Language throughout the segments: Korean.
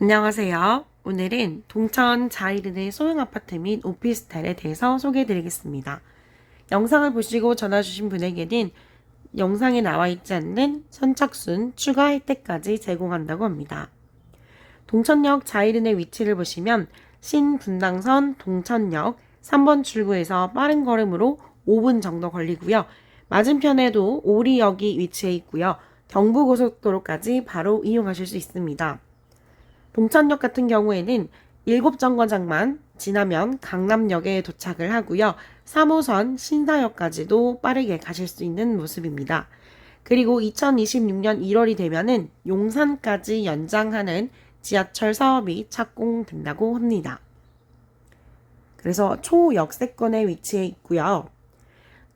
안녕하세요. 오늘은 동천 자이른의 소형 아파트 및 오피스텔에 대해서 소개해 드리겠습니다. 영상을 보시고 전화 주신 분에게는 영상에 나와 있지 않는 선착순 추가 혜택까지 제공한다고 합니다. 동천역 자이른의 위치를 보시면 신분당선 동천역 3번 출구에서 빠른 걸음으로 5분 정도 걸리고요. 맞은편에도 오리역이 위치해 있고요. 경부고속도로까지 바로 이용하실 수 있습니다. 동천역 같은 경우에는 7정거장만 지나면 강남역에 도착을 하고요. 3호선 신사역까지도 빠르게 가실 수 있는 모습입니다. 그리고 2026년 1월이 되면은 용산까지 연장하는 지하철 사업이 착공된다고 합니다. 그래서 초역세권에 위치해 있고요.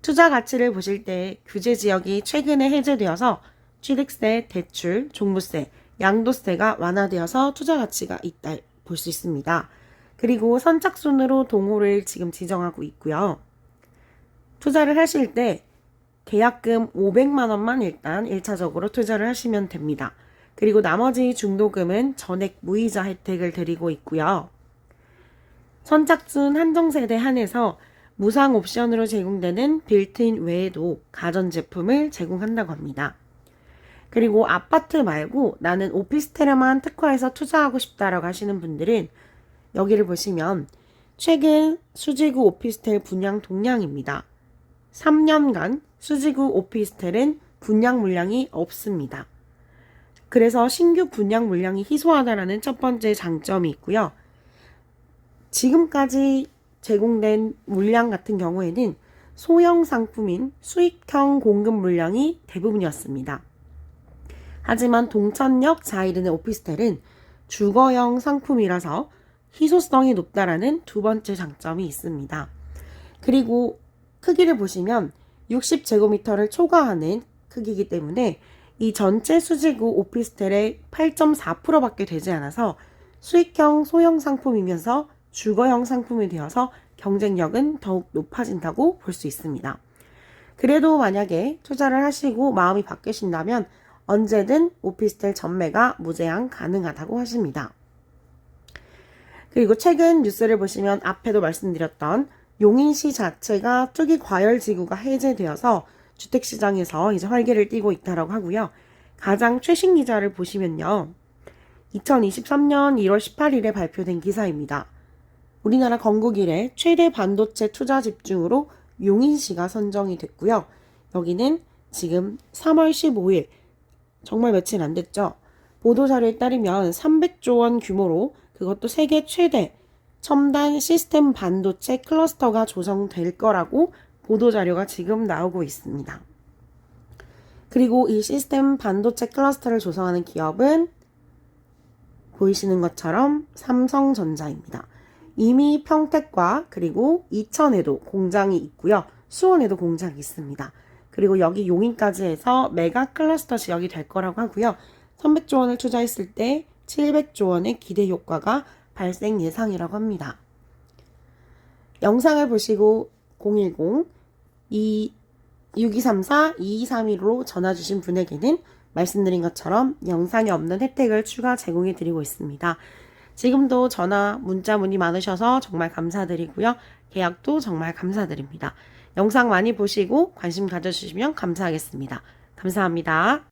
투자 가치를 보실 때 규제 지역이 최근에 해제되어서 취득세, 대출, 종부세, 양도세가 완화되어서 투자 가치가 있다 볼 수 있습니다. 그리고 선착순으로 동호를 지금 지정하고 있고요. 투자를 하실 때 계약금 500만 원만 일단 1차적으로 투자를 하시면 됩니다. 그리고 나머지 중도금은 전액 무이자 혜택을 드리고 있고요. 선착순 한정세대 한해서 무상 옵션으로 제공되는 빌트인 외에도 가전제품을 제공한다고 합니다. 그리고 아파트 말고 나는 오피스텔에만 특화해서 투자하고 싶다라고 하시는 분들은 여기를 보시면 최근 수지구 오피스텔 분양 동향입니다. 3년간 수지구 오피스텔은 분양 물량이 없습니다. 그래서 신규 분양 물량이 희소하다라는 첫 번째 장점이 있고요. 지금까지 제공된 물량 같은 경우에는 소형 상품인 수익형 공급 물량이 대부분이었습니다. 하지만 동천역 자이른의 오피스텔은 주거형 상품이라서 희소성이 높다라는 두 번째 장점이 있습니다. 그리고 크기를 보시면 60제곱미터를 초과하는 크기이기 때문에 이 전체 수지구 오피스텔의 8.4%밖에 되지 않아서 수익형 소형 상품이면서 주거형 상품이 되어서 경쟁력은 더욱 높아진다고 볼 수 있습니다. 그래도 만약에 투자를 하시고 마음이 바뀌신다면 언제든 오피스텔 전매가 무제한 가능하다고 하십니다. 그리고 최근 뉴스를 보시면 앞에도 말씀드렸던 용인시 자체가 투기 과열 지구가 해제되어서 주택 시장에서 이제 활기를 띠고 있다라고 하고요. 가장 최신 기사를 보시면요. 2023년 1월 18일에 발표된 기사입니다. 우리나라 건국 이래 최대 반도체 투자 집중으로 용인시가 선정이 됐고요. 여기는 지금 3월 15일 정말 며칠 안 됐죠. 보도자료에 따르면 300조 원 규모로 그것도 세계 최대 첨단 시스템 반도체 클러스터가 조성될 거라고 보도자료가 지금 나오고 있습니다. 그리고 이 시스템 반도체 클러스터를 조성하는 기업은 보이시는 것처럼 삼성전자입니다. 이미 평택과 그리고 이천에도 공장이 있고요. 수원에도 공장이 있습니다. 그리고 여기 용인까지 해서 메가 클러스터 지역이 될 거라고 하고요. 300조 원을 투자했을 때 700조 원의 기대 효과가 발생 예상이라고 합니다. 영상을 보시고 010 2 6234 2231로 전화 주신 분에게는 말씀드린 것처럼 영상에 없는 혜택을 추가 제공해 드리고 있습니다. 지금도 전화, 문자 문의 많으셔서 정말 감사드리고요. 계약도 정말 감사드립니다. 영상 많이 보시고 관심 가져주시면 감사하겠습니다. 감사합니다.